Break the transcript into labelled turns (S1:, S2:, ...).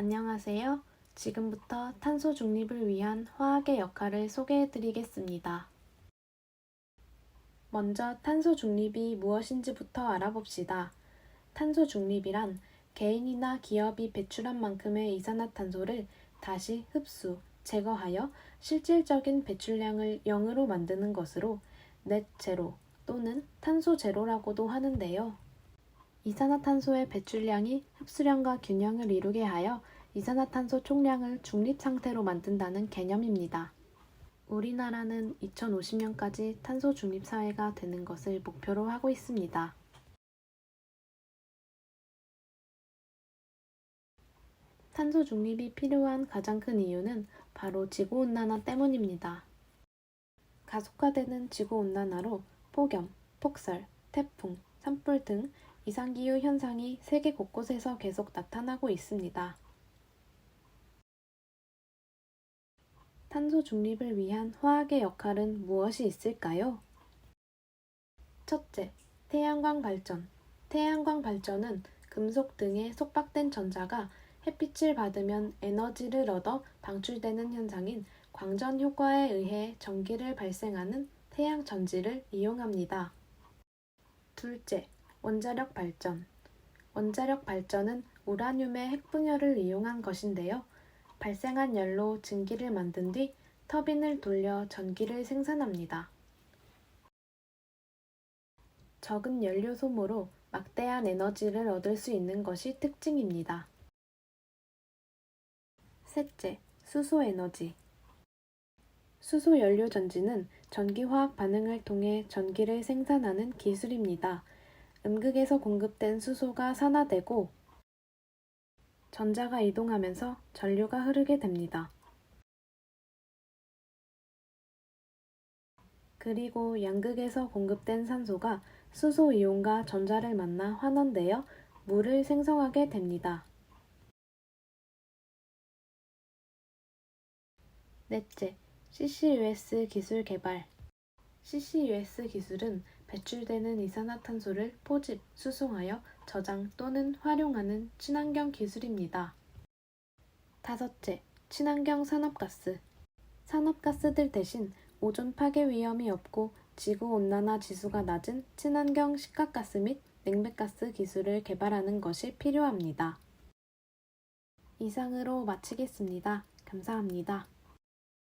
S1: 안녕하세요. 지금부터 탄소 중립을 위한 화학의 역할을 소개해 드리겠습니다. 먼저 탄소 중립이 무엇인지부터 알아봅시다. 탄소 중립이란 개인이나 기업이 배출한 만큼의 이산화탄소를 다시 흡수, 제거하여 실질적인 배출량을 0으로 만드는 것으로 넷 제로 또는 탄소 제로라고도 하는데요. 이산화탄소의 배출량이 흡수량과 균형을 이루게 하여 이산화탄소 총량을 중립 상태로 만든다는 개념입니다. 우리나라는 2050년까지 탄소 중립 사회가 되는 것을 목표로 하고 있습니다. 탄소 중립이 필요한 가장 큰 이유는 바로 지구온난화 때문입니다. 가속화되는 지구온난화로 폭염, 폭설, 태풍, 산불 등 이상기후 현상이 세계 곳곳에서 계속 나타나고 있습니다. 탄소 중립을 위한 화학의 역할은 무엇이 있을까요? 첫째, 태양광 발전. 태양광 발전은 금속 등의 속박된 전자가 햇빛을 받으면 에너지를 얻어 방출되는 현상인 광전 효과에 의해 전기를 발생하는 태양 전지를 이용합니다. 둘째, 원자력 발전. 원자력 발전은 우라늄의 핵분열을 이용한 것인데요. 발생한 열로 증기를 만든 뒤 터빈을 돌려 전기를 생산합니다. 적은 연료 소모로 막대한 에너지를 얻을 수 있는 것이 특징입니다. 셋째, 수소 에너지. 수소 연료 전지는 전기화학 반응을 통해 전기를 생산하는 기술입니다. 음극에서 공급된 수소가 산화되고 전자가 이동하면서 전류가 흐르게 됩니다. 그리고 양극에서 공급된 산소가 수소 이온과 전자를 만나 환원되어 물을 생성하게 됩니다. 넷째, CCUS 기술 개발. CCUS 기술은 배출되는 이산화탄소를 포집, 수송하여 저장 또는 활용하는 친환경 기술입니다. 다섯째, 친환경 산업가스. 산업가스들 대신 오존 파괴 위험이 없고 지구 온난화 지수가 낮은 친환경 식가가스 및 냉백가스 기술을 개발하는 것이 필요합니다. 이상으로 마치겠습니다. 감사합니다.